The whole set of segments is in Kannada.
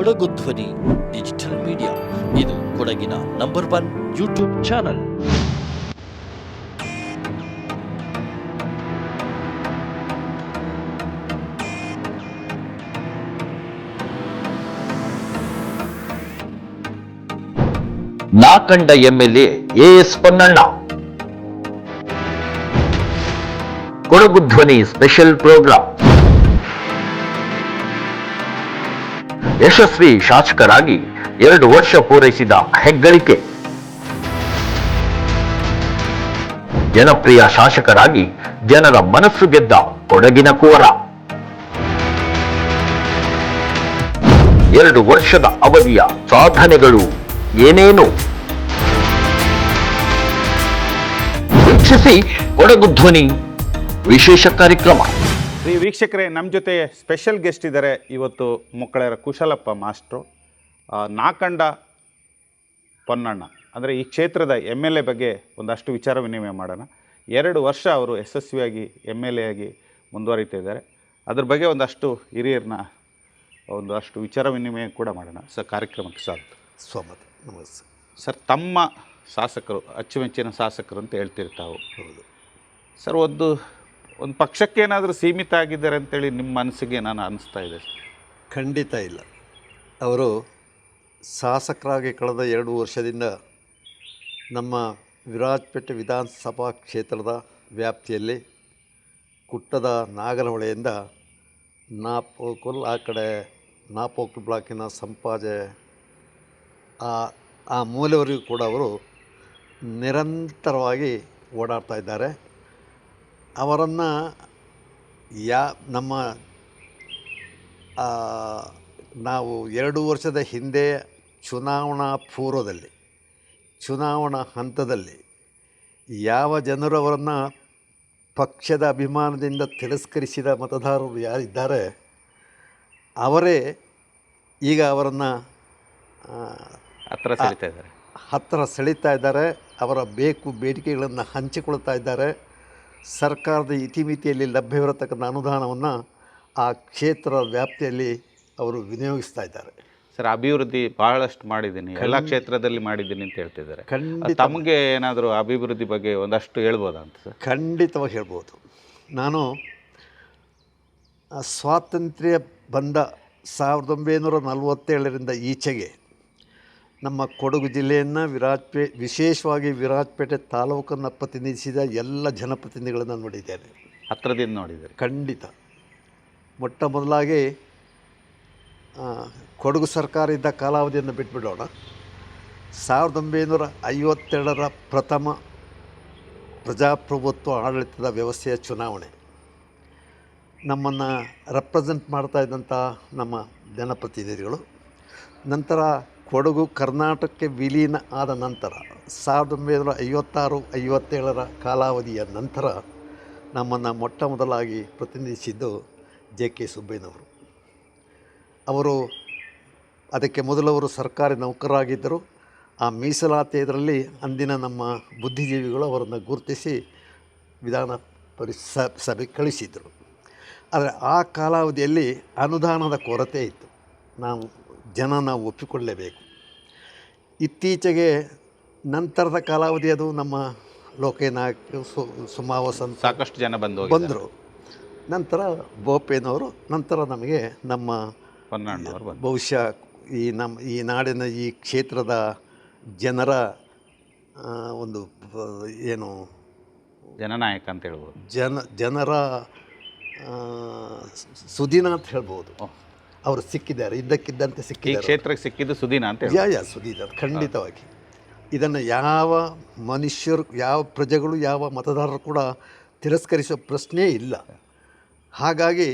ಕೊಡಗು ಧ್ವನಿ, ಡಿಜಿಟಲ್ ಮೀಡಿಯಾ. ಇದು ಕೊಡಗಿನ number one YouTube channel. ನಾಕಂಡ MLA A S Ponnanna. Kodagu Dhwani special programme. ಯಶಸ್ವಿ ಶಾಸಕರಾಗಿ ಎರಡು ವರ್ಷ ಪೂರೈಸಿದ ಹೆಗ್ಗಳಿಕೆ. ಜನಪ್ರಿಯ ಶಾಸಕರಾಗಿ ಜನರ ಮನಸ್ಸು ಗೆದ್ದ ಕೊಡಗಿನ ಕೋರ ಎರಡು ವರ್ಷದ ಅವಧಿಯ ಸಾಧನೆಗಳು ಏನೇನು? ವೀಕ್ಷಿಸಿ ಕೊಡಗು ಧ್ವನಿ, ವಿಶೇಷ ಕಾರ್ಯಕ್ರಮ. ಈ ವೀಕ್ಷಕರೇ ನಮ್ಮ ಜೊತೆ ಸ್ಪೆಷಲ್ ಗೆಸ್ಟ್ ಇದ್ದಾರೆ ಇವತ್ತು ಮಕ್ಕಳರ ಕುಶಲಪ್ಪ ಮಾಸ್ಟ್ರು. ನಾಕಂಡ ಪೊನ್ನಣ್ಣ. ಅಂದರೆ ಈ ಕ್ಷೇತ್ರದ ಎಂ ಎಲ್ ಎ ಬಗ್ಗೆ ಒಂದಷ್ಟು ವಿಚಾರ ವಿನಿಮಯ ಮಾಡೋಣ. ಎರಡು ವರ್ಷ ಅವರು ಯಶಸ್ವಿಯಾಗಿ ಎಂ ಎಲ್ ಎ ಆಗಿ ಮುಂದುವರಿತಾ ಇದ್ದಾರೆ. ಅದ್ರ ಬಗ್ಗೆ ಒಂದಷ್ಟು ಹಿರಿಯರನ್ನ ಒಂದಷ್ಟು ವಿಚಾರ ವಿನಿಮಯ ಕೂಡ ಮಾಡೋಣ. ಸರ್ ಕಾರ್ಯಕ್ರಮಕ್ಕೆ ಸ್ವಾಗತ. ಸ್ವಾಗತ. ನಮಸ್ತೆ. ಸರ್ ತಮ್ಮ ಶಾಸಕರು ಅಚ್ಚುಮೆಚ್ಚಿನ ಶಾಸಕರು ಅಂತ ಹೇಳ್ತಿರ್ತಾವೆ. ಹೌದು. ಸರ್ ಒಂದು ಒಂದು ಪಕ್ಷಕ್ಕೆ ಏನಾದರೂ ಸೀಮಿತ ಆಗಿದ್ದಾರೆ ಅಂತೇಳಿ ನಿಮ್ಮ ಮನಸ್ಸಿಗೆ ನಾನು ಅನಿಸ್ತಾ ಇದೆ? ಖಂಡಿತ ಇಲ್ಲ. ಅವರು ಶಾಸಕರಾಗಿ ಕಳೆದ ಎರಡು ವರ್ಷದಿಂದ ನಮ್ಮ ವಿರಾಜಪೇಟೆ ವಿಧಾನಸಭಾ ಕ್ಷೇತ್ರದ ವ್ಯಾಪ್ತಿಯಲ್ಲಿ ಕುಟ್ಟದ ನಾಗರಹೊಳೆಯಿಂದ ನಾಪೋಕುಲ್ ಆ ಕಡೆ ನಾಪೋಕುಲ್ ಬ್ಲಾಕಿನ ಸಂಪಾಜೆ, ಆ ಆ ಮೂಲೆವರೆಗೂ ಕೂಡ ಅವರು ನಿರಂತರವಾಗಿ ಓಡಾಡ್ತಾ ಇದ್ದಾರೆ. ಅವರನ್ನು ಯಾ ನಮ್ಮ ನಾವು ಎರಡು ವರ್ಷದ ಹಿಂದೆ ಚುನಾವಣಾ ಪೂರ್ವದಲ್ಲಿ ಚುನಾವಣಾ ಹಂತದಲ್ಲಿ ಯಾವ ಜನರು ಅವರನ್ನು ಪಕ್ಷದ ಅಭಿಮಾನದಿಂದ ತಿರಸ್ಕರಿಸಿದ ಮತದಾರರು ಯಾರಿದ್ದಾರೆ ಅವರೇ ಈಗ ಅವರನ್ನು ಹತ್ರ ಸೆಳಿತಾ ಇದ್ದಾರೆ. ಹತ್ತಿರ ಸೆಳೀತಾ ಇದ್ದಾರೆ ಅವರ ಬೇಕು ಬೇಡಿಕೆಗಳನ್ನು ಹಂಚಿಕೊಳ್ತಾ ಇದ್ದಾರೆ. ಸರ್ಕಾರದ ಇತಿಮಿತಿಯಲ್ಲಿ ಲಭ್ಯವಿರತಕ್ಕಂಥ ಅನುದಾನವನ್ನು ಆ ಕ್ಷೇತ್ರ ವ್ಯಾಪ್ತಿಯಲ್ಲಿ ಅವರು ವಿನಿಯೋಗಿಸ್ತಾ ಇದ್ದಾರೆ. ಸರ್ ಅಭಿವೃದ್ಧಿ ಬಹಳಷ್ಟು ಮಾಡಿದ್ದೀನಿ. ಎಲ್ಲ ಕ್ಷೇತ್ರದಲ್ಲಿ ಮಾಡಿದ್ದೀನಿ ಅಂತ ಹೇಳ್ತಿದ್ದಾರೆ. ಖಂಡಿತ ತಮಗೆ ಏನಾದರೂ ಅಭಿವೃದ್ಧಿ ಬಗ್ಗೆ ಒಂದಷ್ಟು ಹೇಳ್ಬೋದಾ ಅಂತ ಸರ್? ಖಂಡಿತವಾಗಿ ಹೇಳ್ಬೋದು. ನಾನು ಆ ಸ್ವಾತಂತ್ರ್ಯ ಬಂದ ಸಾವಿರದ ಒಂಬೈನೂರ ನಲವತ್ತೇಳರಿಂದ ಈಚೆಗೆ ನಮ್ಮ ಕೊಡಗು ಜಿಲ್ಲೆಯನ್ನು ವಿರಾಜಪೇ ವಿಶೇಷವಾಗಿ ವಿರಾಜಪೇಟೆ ತಾಲೂಕನ್ನು ಪ್ರತಿನಿಧಿಸಿದ ಎಲ್ಲ ಜನಪ್ರತಿನಿಧಿಗಳನ್ನು ನೋಡಿದ್ದೇನೆ. ಹತ್ರದಿಂದ ನೋಡಿದ್ದೇನೆ ಖಂಡಿತ. ಮೊಟ್ಟ ಮೊದಲಾಗಿ ಕೊಡಗು ಸರ್ಕಾರ ಇದ್ದ ಕಾಲಾವಧಿಯನ್ನು ಬಿಟ್ಬಿಡೋಣ. ಸಾವಿರದ ಒಂಬೈನೂರ ಐವತ್ತೆರಡರ ಪ್ರಥಮ ಪ್ರಜಾಪ್ರಭುತ್ವ ಆಡಳಿತದ ವ್ಯವಸ್ಥೆಯ ಚುನಾವಣೆ. ನಮ್ಮನ್ನು ರೆಪ್ರೆಸೆಂಟ್ ಮಾಡ್ತಾ ಇದ್ದಂಥ ನಮ್ಮ ಜನಪ್ರತಿನಿಧಿಗಳು. ನಂತರ ಕೊಡಗು ಕರ್ನಾಟಕಕ್ಕೆ ವಿಲೀನ ಆದ ನಂತರ ಸಾವಿರದ ಒಂಬೈನೂರ ಐವತ್ತಾರು, ಐವತ್ತೇಳರ ಕಾಲಾವಧಿಯ ನಂತರ ನಮ್ಮನ್ನು ಮೊಟ್ಟ ಮೊದಲಾಗಿ ಪ್ರತಿನಿಧಿಸಿದ್ದು ಜೆ ಕೆ ಸುಬ್ಬಯ್ಯನವರು. ಅವರು ಅದಕ್ಕೆ ಮೊದಲವರು ಸರ್ಕಾರಿ ನೌಕರರಾಗಿದ್ದರು. ಆ ಮೀಸಲಾತಿ ಇದರಲ್ಲಿ ಅಂದಿನ ನಮ್ಮ ಬುದ್ಧಿಜೀವಿಗಳು ಅವರನ್ನು ಗುರುತಿಸಿ ವಿಧಾನ ಪರಿ ಸಭೆ ಕಳಿಸಿದರು. ಆದರೆ ಆ ಕಾಲಾವಧಿಯಲ್ಲಿ ಅನುದಾನದ ಕೊರತೆ ಇತ್ತು. ನಾವು ಜನ ನಾವು ಒಪ್ಪಿಕೊಳ್ಳಲೇಬೇಕು ಇತ್ತೀಚೆಗೆ ನಂತರದ ಕಾಲಾವಧಿ ಅದು ನಮ್ಮ ಲೋಕೇನಾಯಕ್ ಸು ಸುಮಾವಸಂತ ಸಾಕಷ್ಟು ಜನ ಬಂದು ಬಂದರು. ನಂತರ ಬೋಪೇನವರು ನಂತರ ನಮಗೆ ನಮ್ಮ ಬಹುಶಃ ಈ ನಮ್ಮ ಈ ನಾಡಿನ ಈ ಕ್ಷೇತ್ರದ ಜನರ ಒಂದು ಏನು ಜನನಾಯಕ ಅಂತ ಹೇಳ್ಬೋದು. ಜನ ಜನರ ಸುದಿನ ಅಂತ ಹೇಳ್ಬೋದು. ಅವರು ಸಿಕ್ಕಿದ್ದಾರೆ ಇದ್ದಕ್ಕಿದ್ದಂತೆ ಈ ಸಿಕ್ಕಿದ್ದಾರೆ. ಕ್ಷೇತ್ರಕ್ಕೆ ಸಿಕ್ಕಿದ್ದು ಸುದೀನ ಅಂತ ಹೇಳಿ. ಯಾ ಯಾ ಸುದೀನ ಖಂಡಿತವಾಗಿ. ಇದನ್ನು ಯಾವ ಮನುಷ್ಯರು ಯಾವ ಪ್ರಜೆಗಳು ಯಾವ ಮತದಾರರು ಕೂಡ ತಿರಸ್ಕರಿಸೋ ಪ್ರಶ್ನೆ ಇಲ್ಲ. ಹಾಗಾಗಿ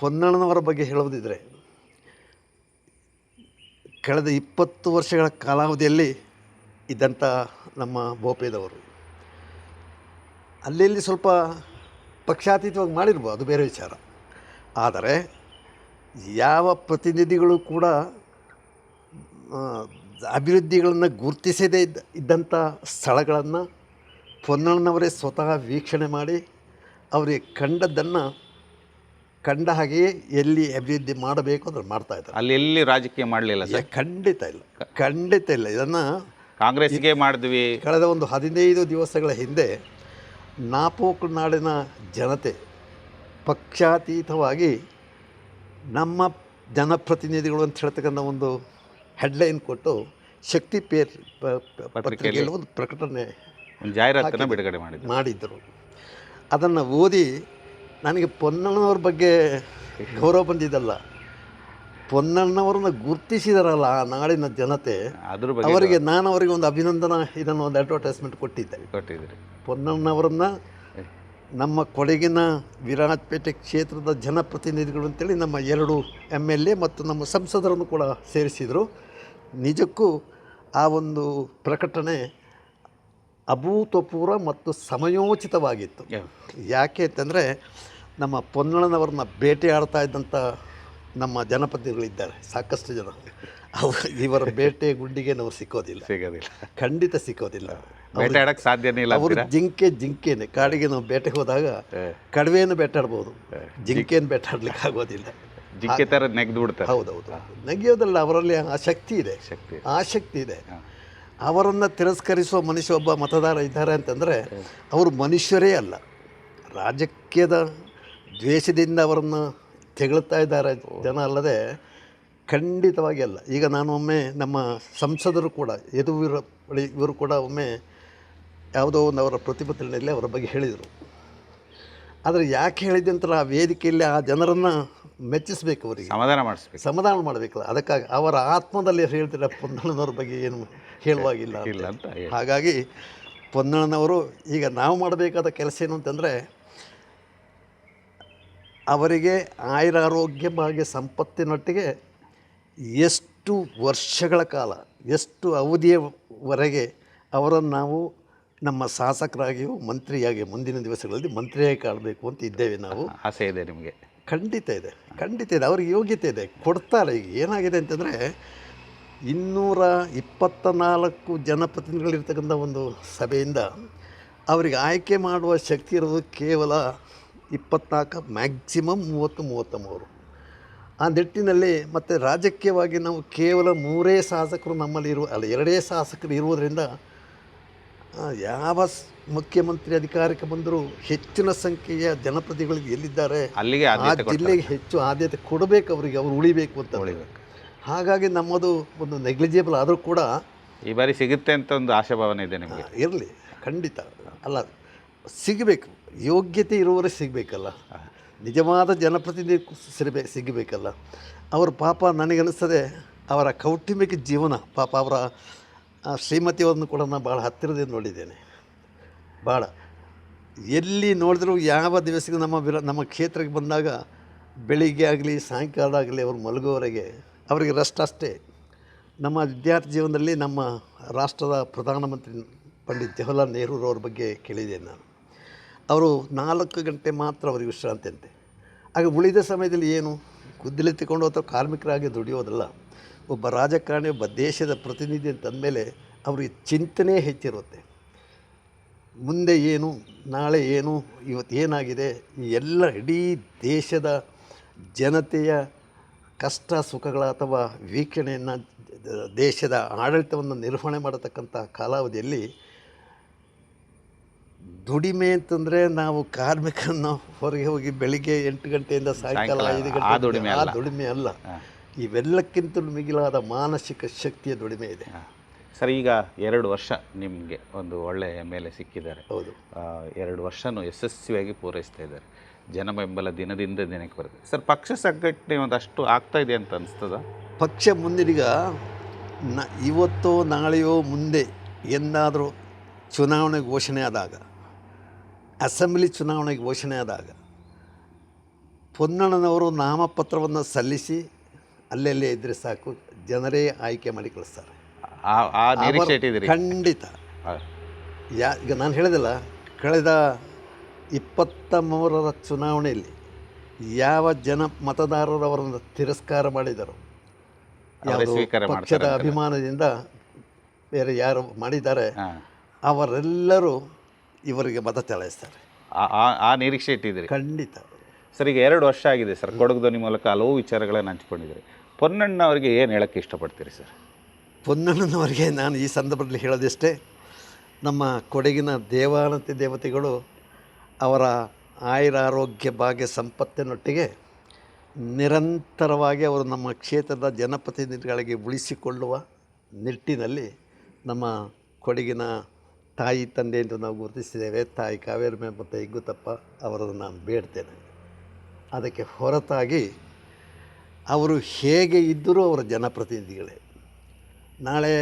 ಪೊನ್ನಣ್ಣನವರ ಬಗ್ಗೆ ಹೇಳುವುದಿದ್ರೆ ಕಳೆದ ಇಪ್ಪತ್ತು ವರ್ಷಗಳ ಕಾಲಾವಧಿಯಲ್ಲಿ ಇದ್ದಂಥ ನಮ್ಮ ಬೋಪೇದವರು ಅಲ್ಲಿ ಸ್ವಲ್ಪ ಪಕ್ಷಾತೀತವಾಗಿ ಮಾಡಿರ್ಬೋದು ಅದು ಬೇರೆ ವಿಚಾರ. ಆದರೆ ಯಾವ ಪ್ರತಿನಿಧಿಗಳು ಕೂಡ ಅಭಿವೃದ್ಧಿಗಳನ್ನು ಗುರುತಿಸದೇ ಇದ್ದ ಇದ್ದಂಥ ಸ್ಥಳಗಳನ್ನು ಪೊನ್ನಣ್ಣನವರೇ ಸ್ವತಃ ವೀಕ್ಷಣೆ ಮಾಡಿ ಅವರಿಗೆ ಕಂಡದ್ದನ್ನು ಕಂಡ ಹಾಗೆಯೇ ಎಲ್ಲಿ ಅಭಿವೃದ್ಧಿ ಮಾಡಬೇಕು ಅಂದ್ರೆ ಮಾಡ್ತಾ ಇದ್ದಾರೆ. ಅಲ್ಲಿ ಎಲ್ಲಿ ರಾಜಕೀಯ ಮಾಡಲಿಲ್ಲ ಸರ್? ಖಂಡಿತ ಇಲ್ಲ. ಖಂಡಿತ ಇಲ್ಲ. ಇದನ್ನು ಕಾಂಗ್ರೆಸ್ಗೆ ಮಾಡಿದ್ವಿ. ಕಳೆದ ಒಂದು ಹದಿನೈದು ದಿವಸಗಳ ಹಿಂದೆ ನಾಪೋಕ್ ನಾಡಿನ ಜನತೆ ಪಕ್ಷಾತೀತವಾಗಿ ನಮ್ಮ ಜನಪ್ರತಿನಿಧಿಗಳು ಅಂತ ಹೇಳ್ತಕ್ಕಂಥ ಒಂದು ಹೆಡ್ಲೈನ್ ಕೊಟ್ಟು ಶಕ್ತಿ ಪೇರ್ ಪತ್ರಿಕೆಯಲ್ಲಿ ಒಂದು ಪ್ರಕಟಣೆ ಜಾಹೀರಾತನ್ನು ಬಿಡುಗಡೆ ಮಾಡಿ ಮಾಡಿದ್ದರು ಅದನ್ನು ಓದಿ ನನಗೆ ಪೊನ್ನಣ್ಣನವ್ರ ಬಗ್ಗೆ ಗೌರವ ಬಂದಿದ್ದಲ್ಲ. ಪೊನ್ನಣ್ಣವ್ರನ್ನ ಗುರುತಿಸಿದಾರಲ್ಲ ಆ ನಾಡಿನ ಜನತೆ. ಅದ್ರ ಅವರಿಗೆ ನಾನು ಅವರಿಗೆ ಒಂದು ಅಭಿನಂದನಾ ಇದನ್ನು ಒಂದು ಅಡ್ವರ್ಟೈಸ್ಮೆಂಟ್ ಕೊಟ್ಟಿದ್ದೆ. ಕೊಟ್ಟಿದ್ರಿ ಪೊನ್ನಣ್ಣವರನ್ನ ನಮ್ಮ ಕೊಡಗಿನ ವಿರಾಜಪೇಟೆ ಕ್ಷೇತ್ರದ ಜನಪ್ರತಿನಿಧಿಗಳು ಅಂತೇಳಿ ನಮ್ಮ ಎರಡು ಎಂ ಎಲ್ ಎ ಮತ್ತು ನಮ್ಮ ಸಂಸದರನ್ನು ಕೂಡ ಸೇರಿಸಿದರು. ನಿಜಕ್ಕೂ ಆ ಒಂದು ಪ್ರಕಟಣೆ ಅಭೂತಪೂರ್ವ ಮತ್ತು ಸಮಯೋಚಿತವಾಗಿತ್ತು. ಯಾಕೆ ಅಂತಂದರೆ ನಮ್ಮ ಪೊನ್ನಣ್ಣನವ್ರನ್ನ ಬೇಟೆಯಾಡ್ತಾ ಇದ್ದಂಥ ನಮ್ಮ ಜನಪ್ರತಿನಿಧಿಗಳಿದ್ದಾರೆ ಸಾಕಷ್ಟು ಜನ. ಅವರು ಇವರ ಬೇಟೆ ಗುಂಡಿಗೆ ನಾವು ಸಿಕ್ಕೋದಿಲ್ಲ. ಸಿಗೋದಿಲ್ಲ. ಖಂಡಿತ ಸಿಕ್ಕೋದಿಲ್ಲ. ಬೇಟಾಡಕ್ಕೆ ಸಾಧ್ಯನೇ ಇಲ್ಲ ಅವರು ಜಿಂಕೆ ಜಿಂಕೆನೆ. ಕಾಡಿಗೆ ನಾವು ಬೇಟೆಗೆ ಹೋದಾಗ ಕಡವೆಯನ್ನು ಬೇಟಾಡ್ಬೋದು. ಜಿಂಕೆಯನ್ನು ಬೇಟಾಡ್ಲಿಕ್ಕೆ ಆಗೋದಿಲ್ಲ. ಜಿಂಕೆ ತರ ನೆಗ್ದು ಬಿಡ್ತಾರೆ. ಹೌದೌದು. ನೆಗೆಯೋದಲ್ಲ ಅವರಲ್ಲಿ ಆ ಶಕ್ತಿ ಇದೆ. ಶಕ್ತಿ ಆ ಶಕ್ತಿ ಇದೆ. ಅವರನ್ನು ತಿರಸ್ಕರಿಸುವ ಮನುಷ್ಯ ಒಬ್ಬ ಮತದಾರ ಇದ್ದಾರೆ ಅಂತಂದರೆ ಅವರು ಮನುಷ್ಯರೇ ಅಲ್ಲ. ರಾಜಕೀಯದ ದ್ವೇಷದಿಂದ ಅವರನ್ನು ತೆಗಳ್ತಾ ಇದ್ದಾರೆ ಜನ ಅಲ್ಲದೆ ಖಂಡಿತವಾಗಿ ಅಲ್ಲ. ಈಗ ನಾನು ಒಮ್ಮೆ ನಮ್ಮ ಸಂಸದರು ಕೂಡ ಯದುವೀರ ಬಳಿ ಇವರು ಕೂಡ ಒಮ್ಮೆ ಯಾವುದೋ ಒಂದು ಅವರ ಪ್ರತಿಭಟನೆಯಲ್ಲಿ ಅವರ ಬಗ್ಗೆ ಹೇಳಿದರು. ಆದರೆ ಯಾಕೆ ಹೇಳಿದೆ ಅಂತ ಆ ವೇದಿಕೆಯಲ್ಲಿ ಆ ಜನರನ್ನು ಮೆಚ್ಚಿಸಬೇಕು ಅವರಿಗೆ. ಸಮಾಧಾನ ಮಾಡಿಸ್ಬೇಕು. ಸಮಾಧಾನ ಮಾಡಬೇಕಲ್ಲ ಅದಕ್ಕಾಗಿ ಅವರ ಆತ್ಮದಲ್ಲಿ ಹೇಳ್ತಿಲ್ಲ ಪೊನ್ನಣ್ಣನವ್ರ ಬಗ್ಗೆ ಏನು ಹೇಳುವಾಗಿಲ್ಲ ಅಂತ. ಇಲ್ಲ ಅಂತ ಹಾಗಾಗಿ ಪೊನ್ನಣ್ಣನವರು ಈಗ ನಾವು ಮಾಡಬೇಕಾದ ಕೆಲಸ ಏನು ಅಂತಂದರೆ ಅವರಿಗೆ ಆಯುರಾರೋಗ್ಯ ಭಾಗ್ಯ ಸಂಪತ್ತಿನೊಟ್ಟಿಗೆ ಎಷ್ಟು ವರ್ಷಗಳ ಕಾಲ ಎಷ್ಟು ಅವಧಿಯವರೆಗೆ ಅವರನ್ನು ನಾವು ನಮ್ಮ ಶಾಸಕರಾಗಿಯೂ ಮಂತ್ರಿಯಾಗಿ ಮುಂದಿನ ದಿವಸಗಳಲ್ಲಿ ಮಂತ್ರಿಯಾಗಿ ಕಾಣಬೇಕು ಅಂತ ಇದ್ದೇವೆ ನಾವು. ಆಸೆ ಇದೆ ನಿಮಗೆ. ಖಂಡಿತ ಇದೆ ಖಂಡಿತ ಇದೆ. ಅವ್ರಿಗೆ ಯೋಗ್ಯತೆ ಇದೆ ಕೊಡ್ತಾರೆ. ಈಗ ಏನಾಗಿದೆ ಅಂತಂದರೆ ಇನ್ನೂರ ಇಪ್ಪತ್ತ ನಾಲ್ಕು ಜನಪ್ರತಿನಿಧಿಗಳಿರ್ತಕ್ಕಂಥ ಒಂದು ಸಭೆಯಿಂದ ಅವರಿಗೆ ಆಯ್ಕೆ ಮಾಡುವ ಶಕ್ತಿ ಇರೋದು ಕೇವಲ ಇಪ್ಪತ್ನಾಲ್ಕು ಮ್ಯಾಕ್ಸಿಮಮ್ ಮೂವತ್ತು ಮೂವತ್ತ ಮೂರು ಆ ನಿಟ್ಟಿನಲ್ಲಿ ಮತ್ತು ರಾಜಕೀಯವಾಗಿ ನಾವು ಕೇವಲ ಮೂರೇ ಶಾಸಕರು ನಮ್ಮಲ್ಲಿ ಇರುವ ಅಲ್ಲ ಎರಡೇ ಶಾಸಕರು ಇರುವುದರಿಂದ ಯಾವ ಮುಖ್ಯಮಂತ್ರಿ ಅಧಿಕಾರಕ್ಕೆ ಬಂದರೂ ಹೆಚ್ಚಿನ ಸಂಖ್ಯೆಯ ಜನಪ್ರತಿನಿಧಿಗಳಿಗೆ ಎಲ್ಲಿದ್ದಾರೆ? ಅಲ್ಲಿಗೆ ಆ. ಜಿಲ್ಲೆಗೆ ಹೆಚ್ಚು ಆದ್ಯತೆ ಕೊಡಬೇಕು ಅವರಿಗೆ ಅವರು ಉಳಿಬೇಕು ಅಂತ. ಉಳಿಬೇಕು. ಹಾಗಾಗಿ ನಮ್ಮದು ಒಂದು ನೆಗ್ಲಿಜಿಬಲ್ ಆದರೂ ಕೂಡ ಈ ಬಾರಿ ಸಿಗುತ್ತೆ ಅಂತ ಒಂದು ಆಶಾಭಾವನೆ ಇದೆ ನಿಮಗೆ? ಇರಲಿ ಖಂಡಿತ. ಅಲ್ಲ ಸಿಗಬೇಕು. ಯೋಗ್ಯತೆ ಇರುವವರೇ ಸಿಗಬೇಕಲ್ಲ. ನಿಜವಾದ ಜನಪ್ರತಿನಿಧಿ ಸಿಗಬೇ ಸಿಗಬೇಕಲ್ಲ. ಅವ್ರ ಪಾಪ ನನಗನ್ನಿಸ್ತದೆ, ಅವರ ಕೌಟುಂಬಿಕ ಜೀವನ, ಪಾಪ ಅವರ ಶ್ರೀಮತಿಯವರನ್ನು ಕೂಡ ನಾನು ಭಾಳ ಹತ್ತಿರದಿಂದ ನೋಡಿದ್ದೇನೆ. ಭಾಳ. ಎಲ್ಲಿ ನೋಡಿದ್ರು ಯಾವ ದಿವಸಕ್ಕೆ ನಮ್ಮ ವಿರ ನಮ್ಮ ಕ್ಷೇತ್ರಕ್ಕೆ ಬಂದಾಗ, ಬೆಳಿಗ್ಗೆ ಆಗಲಿ ಸಾಯಂಕಾಲ ಆಗಲಿ ಅವರು ಮಲಗುವವರೆಗೆ ಅವರಿಗೆ ರೆಸ್ಟ್ ಅಷ್ಟೇ. ನಮ್ಮ ವಿದ್ಯಾರ್ಥಿ ಜೀವನದಲ್ಲಿ ನಮ್ಮ ರಾಷ್ಟ್ರದ ಪ್ರಧಾನಮಂತ್ರಿ ಪಂಡಿತ್ ಜವಾಹರ್ಲಾಲ್ ನೆಹರೂರವ್ರ ಬಗ್ಗೆ ಕೇಳಿದ್ದೇನೆ ನಾನು. ಅವರು ನಾಲ್ಕು ಗಂಟೆ ಮಾತ್ರ ಅವರಿಗೆ ವಿಶ್ರಾಂತಿ ಅಂತೆ. ಆಗ ಉಳಿದ ಸಮಯದಲ್ಲಿ ಏನು? ಕುದ್ದಲೆತ್ತಿಕೊಂಡು ಅಥವಾ ಕಾರ್ಮಿಕರಾಗಿ ದುಡಿಯೋದಲ್ಲ. ಒಬ್ಬ ರಾಜಕಾರಣಿ, ಒಬ್ಬ ದೇಶದ ಪ್ರತಿನಿಧಿ ಅಂತಂದಮೇಲೆ ಅವರಿಗೆ ಚಿಂತನೆ ಹೆಚ್ಚಿರುತ್ತೆ. ಮುಂದೆ ಏನು? ನಾಳೆ ಏನು? ಇವತ್ತು ಏನಾಗಿದೆ? ಈ ಎಲ್ಲ ಇಡೀ ದೇಶದ ಜನತೆಯ ಕಷ್ಟ, ಸುಖಗಳ ಅಥವಾ ವೀಕ್ಷಣೆಯನ್ನು ದೇಶದ ಆಡಳಿತವನ್ನು ನಿರ್ವಹಣೆ ಮಾಡತಕ್ಕಂಥ ಕಾಲಾವಧಿಯಲ್ಲಿ ದುಡಿಮೆ ಅಂತಂದ್ರೆ ನಾವು ಕಾರ್ಮಿಕರನ್ನು ಹೊರಗೆ ಹೋಗಿ ಬೆಳಿಗ್ಗೆ ಎಂಟು ಗಂಟೆಯಿಂದ ಸಾಯಂಕಾಲ ಐದು ಗಂಟೆ ದುಡಿಮೆ ಆ ಅಲ್ಲ. ದುಡಿಮೆ ಅಲ್ಲ. ಇವೆಲ್ಲಕ್ಕಿಂತಲೂ ಮಿಗಿಲಾದ ಮಾನಸಿಕ ಶಕ್ತಿಯ ದುಡಿಮೆ ಇದೆ. ಸರ್ ಈಗ ಎರಡು ವರ್ಷ ನಿಮಗೆ ಒಂದು ಒಳ್ಳೆಯ ಮೇಲೆ ಸಿಕ್ಕಿದ್ದಾರೆ. ಹೌದು. ಎರಡು ವರ್ಷನೂ ಯಶಸ್ವಿಯಾಗಿ ಪೂರೈಸ್ತಾ ಇದ್ದಾರೆ. ಜನ ಬೆಂಬಲ ದಿನದಿಂದ ದಿನಕ್ಕೆ ಬರುತ್ತೆ. ಸರ್ ಪಕ್ಷ ಸಂಘಟನೆ ಒಂದಷ್ಟು ಆಗ್ತಾ ಇದೆ ಅಂತ ಅನಿಸ್ತದ? ಪಕ್ಷ ಮುಂದಿನೀಗ ನ ಇವತ್ತೋ ನಾಳೆಯೋ ಮುಂದೆ ಎಂದಾದರೂ ಚುನಾವಣೆ ಘೋಷಣೆ ಆದಾಗ ಅಸೆಂಬ್ಲಿ ಚುನಾವಣೆ ಘೋಷಣೆ ಆದಾಗ ಪೊನ್ನಣ್ಣನವರು ನಾಮಪತ್ರವನ್ನು ಸಲ್ಲಿಸಿ ಅಲ್ಲೆಲ್ಲೇ ಇದ್ದರೆ ಸಾಕು ಜನರೇ ಆಯ್ಕೆ ಮಾಡಿ ಕಳಿಸ್ತಾರೆ. ಖಂಡಿತ. ಯಾ ಈಗ ನಾನು ಹೇಳಿದಲ್ಲ ಕಳೆದ ಇಪ್ಪತ್ತ ಮೂರರ ಚುನಾವಣೆಯಲ್ಲಿ ಯಾವ ಜನ ಮತದಾರರು ಅವರನ್ನು ತಿರಸ್ಕಾರ ಮಾಡಿದರು? ಪಕ್ಷದ ಅಭಿಮಾನದಿಂದ ಬೇರೆ ಯಾರು ಮಾಡಿದ್ದಾರೆ? ಅವರೆಲ್ಲರೂ ಇವರಿಗೆ ಮತ ಚಲಾಯಿಸ್ತಾರೆ. ಆ- ಆ- ಆ ನಿರೀಕ್ಷೆ ಇಟ್ಟಿದ್ದೀರಿ? ಖಂಡಿತ. ಸರ್ ಈಗ ಎರಡು ವರ್ಷ ಆಗಿದೆ ಸರ್ ಕೊಡಗು ಧ್ವನಿ ಮೂಲಕ ಹಲವು ವಿಚಾರಗಳನ್ನು ಹಂಚ್ಕೊಂಡಿದ್ದೀರಿ. ಪೊನ್ನಣ್ಣ ಅವರಿಗೆ ಏನು ಹೇಳಕ್ಕೆ ಇಷ್ಟಪಡ್ತೀರಿ ಸರ್? ಪೊನ್ನಣ್ಣನವರಿಗೆ ನಾನು ಈ ಸಂದರ್ಭದಲ್ಲಿ ಹೇಳೋದಿಷ್ಟೇ ನಮ್ಮ ಕೊಡಗಿನ ದೇವಾನತಿ ದೇವತೆಗಳು ಅವರ ಆಯುರಾರೋಗ್ಯ ಭಾಗ್ಯ ಸಂಪತ್ತಿನೊಟ್ಟಿಗೆ ನಿರಂತರವಾಗಿ ಅವರು ನಮ್ಮ ಕ್ಷೇತ್ರದ ಜನಪ್ರತಿನಿಧಿಗಳಿಗೆ ಉಳಿಸಿಕೊಳ್ಳುವ ನಿಟ್ಟಿನಲ್ಲಿ ನಮ್ಮ ಕೊಡಗಿನ ತಾಯಿ ತಂದೆ ಎಂದು ನಾವು ಗುರುತಿಸಿದ್ದೇವೆ. ತಾಯಿ ಕಾವೇರಿ ಮತ್ತು ಹಿಗ್ಗುತ್ತಪ್ಪ ಅವರನ್ನು ನಾನು ಬೇಡ್ತೇನೆ. ಅದಕ್ಕೆ ಹೊರತಾಗಿ ಅವರು ಹೇಗೆ ಇದ್ದರೂ ಅವರ ಜನಪ್ರತಿನಿಧಿಗಳೇ. ನಾಳೆ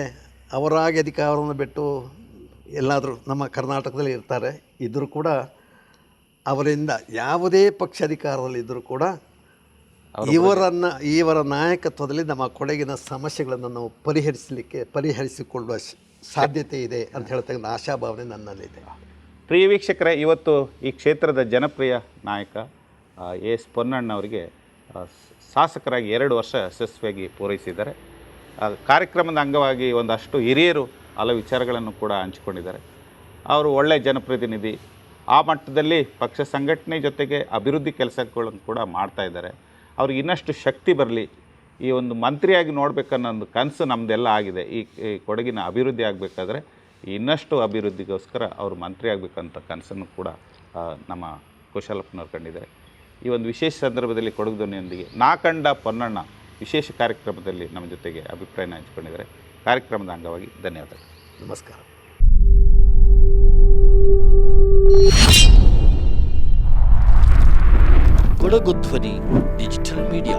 ಅವರಾಗಿ ಅಧಿಕಾರವನ್ನು ಬಿಟ್ಟು ಎಲ್ಲಾದರೂ ನಮ್ಮ ಕರ್ನಾಟಕದಲ್ಲಿ ಇರ್ತಾರೆ ಇದ್ದರೂ ಕೂಡ ಅವರಿಂದ ಯಾವುದೇ ಪಕ್ಷ ಅಧಿಕಾರದಲ್ಲಿ ಇದ್ದರೂ ಕೂಡ ಇವರನ್ನು ಇವರ ನಾಯಕತ್ವದಲ್ಲಿ ನಮ್ಮ ಕೊಡಗಿನ ಸಮಸ್ಯೆಗಳನ್ನು ನಾವು ಪರಿಹರಿಸಲಿಕ್ಕೆ ಪರಿಹರಿಸಿಕೊಳ್ಳುವ ಶ- ಸಾಧ್ಯತೆ ಇದೆ ಅಂತ ಹೇಳ್ತಕ್ಕಂಥ ಆಶಾಭಾವನೆ ನನ್ನಲ್ಲಿದೆ. ಪ್ರಿಯ ವೀಕ್ಷಕರೇ, ಇವತ್ತು ಈ ಕ್ಷೇತ್ರದ ಜನಪ್ರಿಯ ನಾಯಕ ಎ ಎಸ್ ಪೊನ್ನಣ್ಣವರಿಗೆ ಶಾಸಕರಾಗಿ ಎರಡು ವರ್ಷ ಯಶಸ್ವಿಯಾಗಿ ಪೂರೈಸಿದ್ದಾರೆ. ಕಾರ್ಯಕ್ರಮದ ಅಂಗವಾಗಿ ಒಂದಷ್ಟು ಹಿರಿಯರು ಹಲವು ವಿಚಾರಗಳನ್ನು ಕೂಡ ಹಂಚಿಕೊಂಡಿದ್ದಾರೆ. ಅವರು ಒಳ್ಳೆಯ ಜನಪ್ರತಿನಿಧಿ, ಆ ಮಟ್ಟದಲ್ಲಿ ಪಕ್ಷ ಸಂಘಟನೆ ಜೊತೆಗೆ ಅಭಿವೃದ್ಧಿ ಕೆಲಸಗಳನ್ನು ಕೂಡ ಮಾಡ್ತಾ ಇದ್ದಾರೆ. ಅವ್ರಿಗೆ ಇನ್ನಷ್ಟು ಶಕ್ತಿ ಬರಲಿ ಈ ಒಂದು ಮಂತ್ರಿಯಾಗಿ ನೋಡಬೇಕನ್ನೋ ಒಂದು ಕನಸು ನಮ್ಮದೆಲ್ಲ ಆಗಿದೆ. ಈ ಕೊಡಗಿನ ಅಭಿವೃದ್ಧಿ ಆಗಬೇಕಾದ್ರೆ ಇನ್ನಷ್ಟು ಅಭಿವೃದ್ಧಿಗೋಸ್ಕರ ಅವರು ಮಂತ್ರಿ ಆಗಬೇಕಂತ ಕನಸನ್ನು ಕೂಡ ನಮ್ಮ ಕುಶಲಪ್ಪನವ್ರು ಕಂಡಿದ್ದಾರೆ. ಈ ಒಂದು ವಿಶೇಷ ಸಂದರ್ಭದಲ್ಲಿ ಕೊಡಗು ಧ್ವನಿಯೊಂದಿಗೆ ನಾ ಕಂಡ ಪೊನ್ನಣ್ಣ ವಿಶೇಷ ಕಾರ್ಯಕ್ರಮದಲ್ಲಿ ನಮ್ಮ ಜೊತೆಗೆ ಅಭಿಪ್ರಾಯನ ಹಂಚಿಕೊಂಡಿದ್ದಾರೆ. ಕಾರ್ಯಕ್ರಮದ ಅಂಗವಾಗಿ ಧನ್ಯವಾದಗಳು. ನಮಸ್ಕಾರ. ಕೊಡಗು ಧ್ವನಿ ಡಿಜಿಟಲ್ ಮೀಡಿಯಾ.